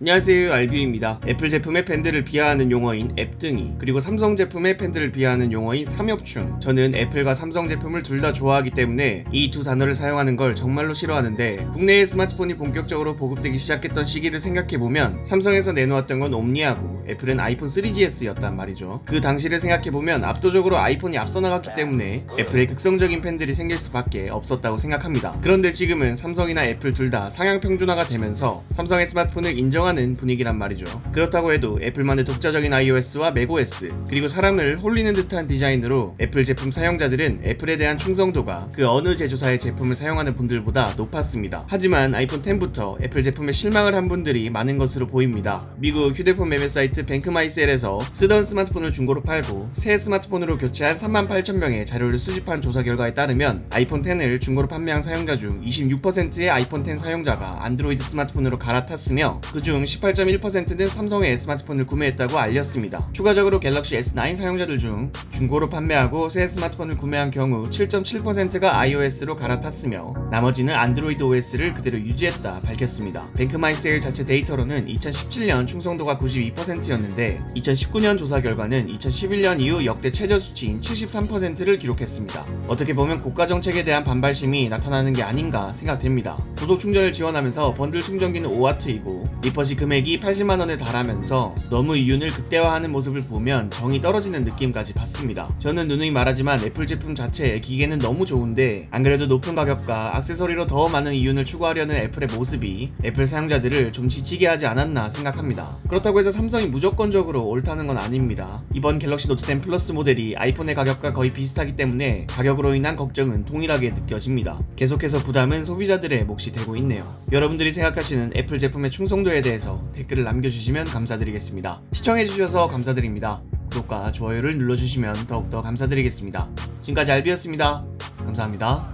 안녕하세요 알뷰입니다. 애플 제품의 팬들을 비하하는 용어인 앱등이 그리고 삼성 제품의 팬들을 비하하는 용어인 삼엽충 저는 애플과 삼성 제품을 둘 다 좋아하기 때문에 이 두 단어를 사용하는 걸 정말로 싫어하는데 국내에 스마트폰이 본격적으로 보급되기 시작했던 시기를 생각해보면 삼성에서 내놓았던 건 옴니하고 애플은 아이폰 3GS였단 말이죠. 그 당시를 생각해보면 압도적으로 아이폰이 앞서 나갔기 때문에 애플의 극성적인 팬들이 생길 수밖에 없었다고 생각합니다. 그런데 지금은 삼성이나 애플 둘 다 상향 평준화가 되면서 삼성의 스마트폰을 인정 하는 분위기란 말이죠. 그렇다고 해도 애플만의 독자적인 iOS와 macOS 그리고 사람을 홀리는 듯한 디자인으로 애플 제품 사용자들은 애플에 대한 충성도가 그 어느 제조사의 제품을 사용하는 분들보다 높았습니다. 하지만 아이폰 10부터 애플 제품에 실망을 한 분들이 많은 것으로 보입니다. 미국 휴대폰 매매 사이트 뱅크마이셀에서 쓰던 스마트폰을 중고로 팔고 새 스마트폰으로 교체한 38,000명의 자료를 수집한 조사 결과에 따르면 아이폰 10을 중고로 판매한 사용자 중 26%의 아이폰 10 사용자가 안드로이드 스마트폰으로 갈아탔으며 그중 18.1%는 삼성의 스마트폰을 구매했다고 알렸습니다. 추가적으로 갤럭시 S9 사용자들 중 중고로 판매하고 새 스마트폰을 구매한 경우 7.7%가 iOS로 갈아탔으며 나머지는 안드로이드 OS를 그대로 유지했다 밝혔습니다. 뱅크마이세일 자체 데이터로는 2017년 충성도가 92%였는데 2019년 조사 결과는 2011년 이후 역대 최저 수치인 73%를 기록했습니다. 어떻게 보면 고가 정책에 대한 반발심이 나타나는 게 아닌가 생각됩니다. 고속 충전을 지원하면서 번들 충전기는 5W이고 리퍼시 금액이 80만 원에 달하면서 너무 이윤을 극대화하는 모습을 보면 정이 떨어지는 느낌까지 받습니다. 저는 누누이 말하지만 애플 제품 자체의 기계는 너무 좋은데 안 그래도 높은 가격과 액세서리로 더 많은 이윤을 추구하려는 애플의 모습이 애플 사용자들을 좀 지치게 하지 않았나 생각합니다. 그렇다고 해서 삼성이 무조건적으로 옳다는 건 아닙니다. 이번 갤럭시 노트 10 플러스 모델이 아이폰의 가격과 거의 비슷하기 때문에 가격으로 인한 걱정은 동일하게 느껴집니다. 계속해서 부담은 소비자들의 몫이 되고 있네요. 여러분들이 생각하시는 애플 제품의 충성도 에 대해서 댓글을 남겨주시면 감사드리겠습니다. 시청해주셔서 감사드립니다. 구독과 좋아요를 눌러주시면 더욱더 감사드리겠습니다. 지금까지 알비였습니다. 감사합니다.